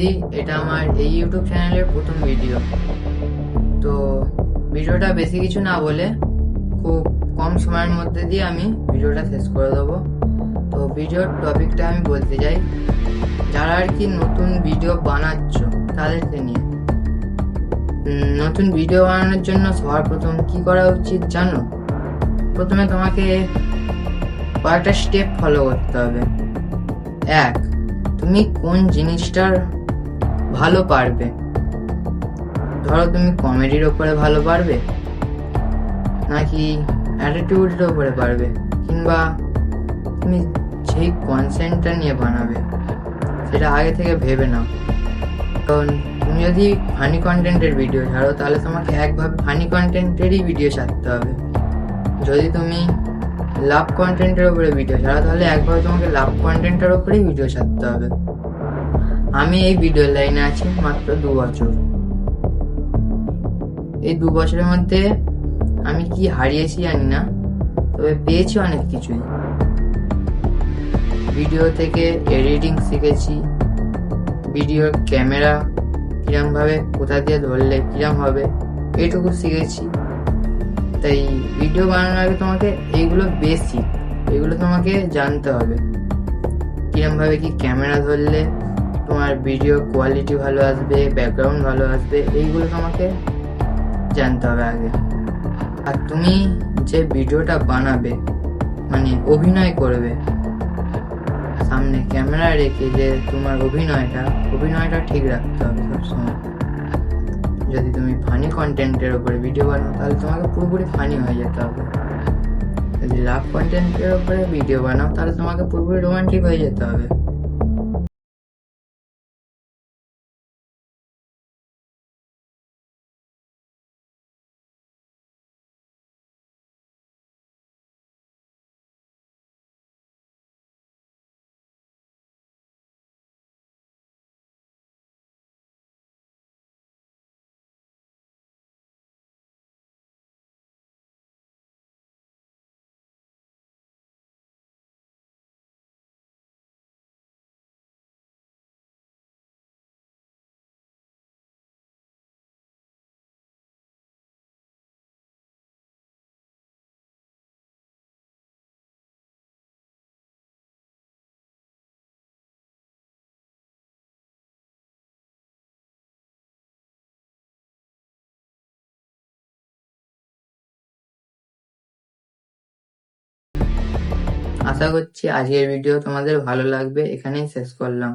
দি এটা আমার এই ইউটিউব চ্যানেলের প্রথম ভিডিও তো ভিডিওটা বেশি কিছু না বলে খুব কম সময়ের মধ্যে দিয়ে আমি ভিডিওটা শেষ করে দেবো। তো ভিডিওর টপিকটা আমি বলতে চাই, যারা আর কি নতুন ভিডিও বানাচ্ছ তাদেরকে নিয়ে। নতুন ভিডিও বানানোর জন্য সবার প্রথম কি করা উচিত জানো? প্রথমে তোমাকে কয়েকটা স্টেপ ফলো করতে হবে। এক তুমি কোন জিনিসটার ভালো পারবে? ধরো তুমি কমেডির ওপরে ভালো পারবে, নাকি অ্যাটিটিউডের ওপরে পারবে, কিংবা তুমি যেই কনসেন্টটা নিয়ে বানাবে, সেটা আগে থেকে ভেবে নাও। কারণ তুমি যদি ফানি কন্টেন্টের ভিডিও ছাড়ো, তাহলে তোমাকে একভাবে ফানি কন্টেন্টেরই ভিডিও ছাড়তে হবে। যদি তুমি লাভ কন্টেন্টের উপরে ভিডিও ছাড়া, তাহলে একবার তোমাকে লাভ কন্টেন্টের উপরেই ভিডিও ছাড়তে হবে। আমি এই ভিডিও লাইনে আছি মাত্র দু বছর। এই দু বছরের মধ্যে আমি কি হারিয়েছি জানি না, তবে পেয়েছি অনেক কিছুই। ভিডিও থেকে এডিটিং শিখেছি ভিডিওর ক্যামেরা কিরম ভাবে কোথা দিয়ে ধরলে কিরম হবে, এটুকু শিখেছি। তাই ভিডিও বানানোর আগে তোমাকে এইগুলো বেসিক এগুলো তোমাকে জানতে হবে। কিরম ভাবে কি ক্যামেরা ধরলে তোমার ভিডিও কোয়ালিটি ভালো আসবে ব্যাকগ্রাউন্ড ভালো আসবে, এইগুলো তোমাকে জানতে হবে আগে। আর তুমি যে ভিডিওটা বানাবে মানে অভিনয় করবে, সামনে ক্যামেরা রেখে যে তোমার অভিনয়টা অভিনয়টা ঠিক রাখতে হবে সবসময়। যদি তুমি ফানি কন্টেন্টের উপরে ভিডিও বানাও, তাহলে তোমাকে পুরোপুরি ফানি হয়ে যেতে হবে। যদি লাভ কন্টেন্টের উপরে ভিডিও বানাও, তাহলে তোমাকে পুরোপুরি রোমান্টিক হয়ে যেতে হবে। আশা করছি আজকের ভিডিও তোমাদের ভালো লাগবে। এখানেই শেষ করলাম।